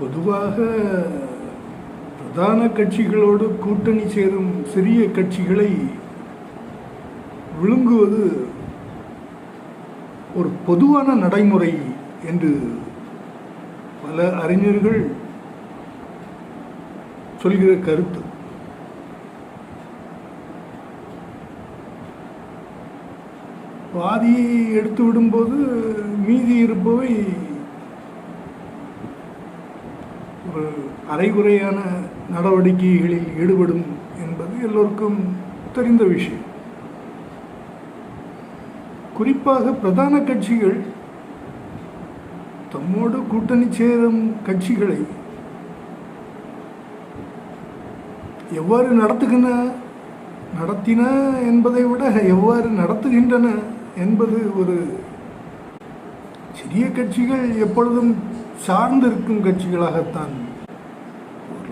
பொதுவாக பிரதான கட்சிகளோடு கூட்டணி சேரும் சிறிய கட்சிகளை விழுங்குவது ஒரு பொதுவான நடைமுறை என்று பல அறிஞர்கள் சொல்கிற கருத்து. பாதியை எடுத்து விடும்போது மீதி இருப்பவை ஒரு அரைகுறையான நடவடிக்கைகளில் ஈடுபடும் என்பது எல்லோருக்கும் தெரிந்த விஷயம். குறிப்பாக பிரதான கட்சிகள் தம்மோடு கூட்டணி சேரும் கட்சிகளை எவ்வாறு நடத்துகின நடத்தின என்பதை விட எவ்வாறு நடத்துகின்றன என்பது ஒரு சிறிய கட்சிகள் எப்பொழுதும் சார்ந்திருக்கும் கட்சிகளாகத்தான்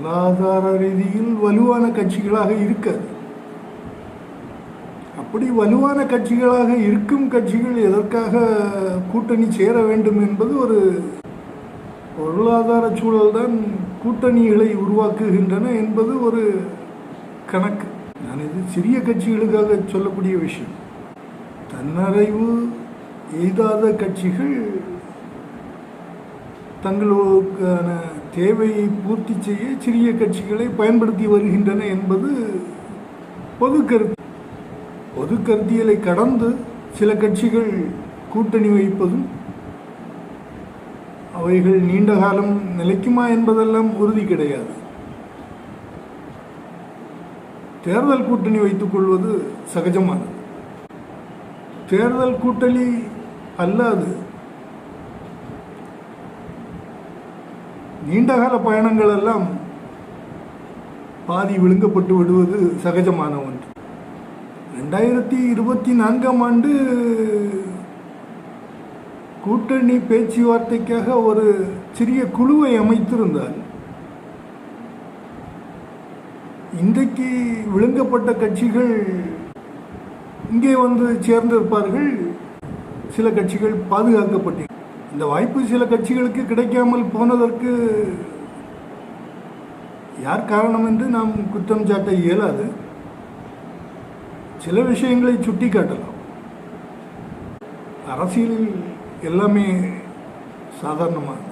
பொருளாதார ரீதியில் வலுவான கட்சிகளாக இருக்காது அப்படி வலுவான கட்சிகளாக இருக்கும் கட்சிகள் எதற்காக கூட்டணி சேர வேண்டும் என்பது ஒரு பொருளாதார சூழல்தான் கூட்டணிகளை உருவாக்குகின்றன என்பது ஒரு கணக்கு. நான் இது சிறிய கட்சிகளுக்காக சொல்லக்கூடிய விஷயம். தன்னறைவு எய்தாத கட்சிகள் தங்களுக்கான தேவையை பூர்த்தி செய்ய சிறிய கட்சிகளை பயன்படுத்தி வருகின்றன என்பது பொது கருத்து. பொது கருத்தியலை கடந்து சில கட்சிகள் கூட்டணி வைப்பதும் அவைகள் நீண்ட காலம் நிலைக்குமா என்பதெல்லாம் உறுதி கிடையாது. தேர்தல் கூட்டணி வைத்துக் கொள்வது சகஜமானது. தேர்தல் கூட்டணி அல்லாது நீண்டகால பயணங்கள் எல்லாம் பாதி விழுங்கப்பட்டு விடுவது சகஜமான ஒன்று. ரெண்டாயிரத்தி இருபத்தி நான்காம் ஆண்டு கூட்டணி பேச்சுவார்த்தைக்காக ஒரு சிறிய குழுவை அமைத்திருந்தார். இன்றைக்கு விழுங்கப்பட்ட கட்சிகள் இங்கே வந்து சேர்ந்திருப்பார்கள். சில கட்சிகள் பாதுகாக்கப்பட்டு இந்த வாய்ப்பு சில கட்சிகளுக்கு கிடைக்காமல் போனதற்கு யார் காரணம் என்று நாம் குற்றம் சாட்ட இயலாது. சில விஷயங்களை சுட்டி காட்டலாம் அரசியலில் எல்லாமே சாதாரணமாக